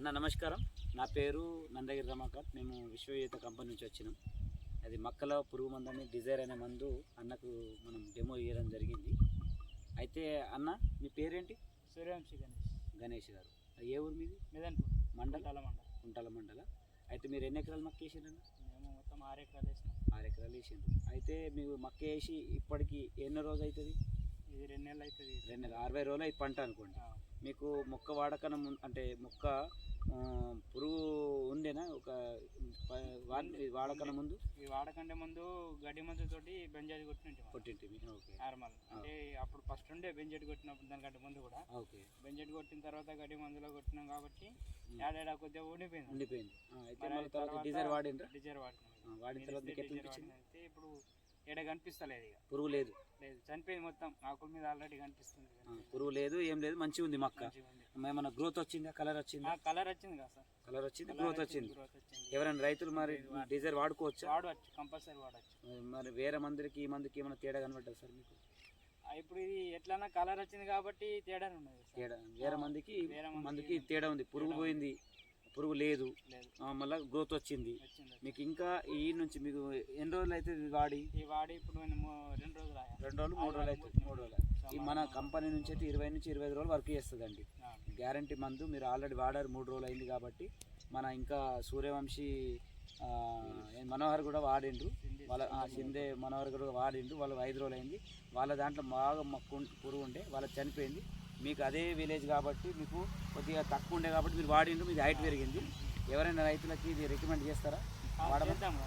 అన్న నమస్కారం. నా పేరు నందగిరి రమాకాంత్. మేము విశ్వవేత కంపెనీ నుంచి వచ్చినాం. అది మక్కల పురుగు మందు అని డిజైర్ అనే మందు అన్నకు మనం డెమో ఇవ్వడం జరిగింది. అయితే అన్న మీ పేరేంటి? సూర్యవంశీ గణేష్. గణేష్ గారు. ఏ ఊరు మీది? మెదన్పూర్. మండల? మండల మండలం. కుంటాల మండల. అయితే మీరు ఎన్ని ఎకరాలు మక్క వేసిండ్రన్న మేము మొత్తం ఆరు ఎకరాలు వేసినాం. ఆరు ఎకరాలు వేసిండ్రు అయితే మీరు మక్క వేసి ఇప్పటికి ఎన్నో రోజు అవుతుంది ఇది రెండు నెలలు అవుతుంది రెండు నెలలు. అరవై రోజులు అయి పంట అనుకోండి. మీకు మొక్క వాడకన ముం- అంటే మొక్క పురుగు ఉండేనా ఒక వాడకన ముందు? ఈ వాడకంటే ముందు గడ్డి మందు తోటి బెంజాది కొట్టినట్టు కొట్టింటివి ఓకే. నార్మల్. అంటే అప్పుడు ఫస్ట్ ఉండే బెంజెట్ కొట్టినప్పుడు దానికంటే ముందు కూడా. ఓకే. బెంజెట్ కొట్టిన తర్వాత గడ్డి మందులో కొట్టినాం కాబట్టి ఏడాడా కొద్దిగా ఉండిపోయింది. ఉండిపోయింది. అయితే మళ్ళీ తర్వాత తర్వాత డీజర్ వాడిండ్రా డిజైర్ వాడినాం. వాడిన తర్వాత వాడిన. ఇప్పుడు ఏడ కనిపిస్తలేదు ఇక. పురుగు లేదు. లేదు చనిపోయింది మొత్తం. ఆకుల మీద ఆల్రెడీ కనిపిస్తుంది పురుగు లేదు ఏం లేదు మంచిగా ఉంది మొక్క. ఏమన్నా గ్రోత్ వచ్చిందా కలర్ వచ్చిందా? కలర్ వచ్చింది కదా సార్. కలర్ వచ్చింది గ్రోత్ వచ్చింది ఎవరైనా రైతులు మరి డీజర్ వాడుకోవచ్చా? వాడవచ్చు కంపల్సరీ వాడచ్చు. మరి వేరే మందులకి ఈ మందుకి ఏమైనా తేడా కనబడ్డా సార్ మీకు? ఇప్పుడు ఇది ఎట్లన్నా కలర్ వచ్చింది కాబట్టి తేడా ఉన్నది. తేడా. వేరే మందికి వేరే మందికి మందుకి తేడా ఉంది పురుగు పోయింది. పురుగు లేదు. మళ్ళా గ్రోత్ వచ్చింది. మీకు ఇంకా ఈ నుంచి మీకు ఎన్ని రోజులు అయితే వాడి? వాడి ఇప్పుడు రెండు రోజులు రెండు రోజులు మూడు రోజులు అయితే మూడు రోజులు. ఈ మన కంపెనీ నుంచి అయితే ఇరవై నుంచి ఇరవై ఐదు రోజులు వర్క్ చేస్తుందండి. గ్యారంటీ మందు మీరు ఆల్రెడీ వాడారు మూడు రోజులు అయింది కాబట్టి మన ఇంకా సూర్యవంశీ మనోహర్ కూడా వాడిండ్రు వాళ్ళ సిందే మనోహర్ కూడా వాడిండ్రు వాళ్ళు ఐదు రోజులు అయింది. వాళ్ళ దాంట్లో బాగా పురుగు ఉండే వాళ్ళ చనిపోయింది. మీకు అదే విలేజ్ కాబట్టి మీకు కొద్దిగా తక్కువ ఉండే కాబట్టి మీరు వాడిండ్రు మీకు హైట్ పెరిగింది. ఎవరైనా రైతులకి ఇది రికమెండ్ చేస్తారా? వాడమంటాము